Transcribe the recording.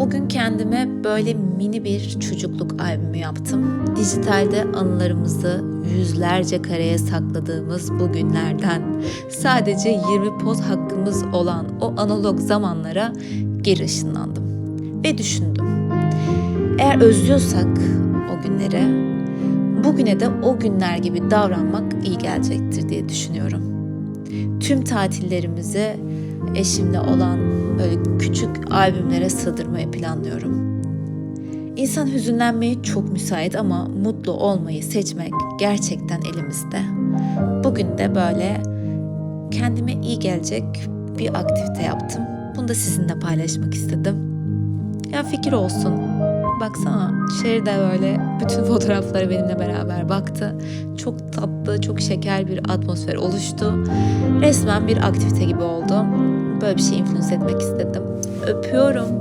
Bugün kendime böyle mini bir çocukluk albümü yaptım. Dijitalde anılarımızı yüzlerce kareye sakladığımız bu günlerden sadece 20 poz hakkımız olan o analog zamanlara geri ışınlandım. Ve düşündüm. Eğer özlüyorsak o günleri, bugüne de o günler gibi davranmak iyi gelecektir diye düşünüyorum. Tüm tatillerimizi eşimle olan böyle küçük albümlere sığdırmayı planlıyorum. İnsan hüzünlenmeye çok müsait ama mutlu olmayı seçmek gerçekten elimizde. Bugün de böyle kendime iyi gelecek bir aktivite yaptım. Bunu da sizinle paylaşmak istedim. Ya fikir olsun. Baksana şehirde böyle bütün fotoğrafları benimle beraber baktı. Çok tatlı, çok şeker bir atmosfer oluştu. Resmen bir aktivite gibi oldu. Böyle bir şey influence etmek istedim. Öpüyorum.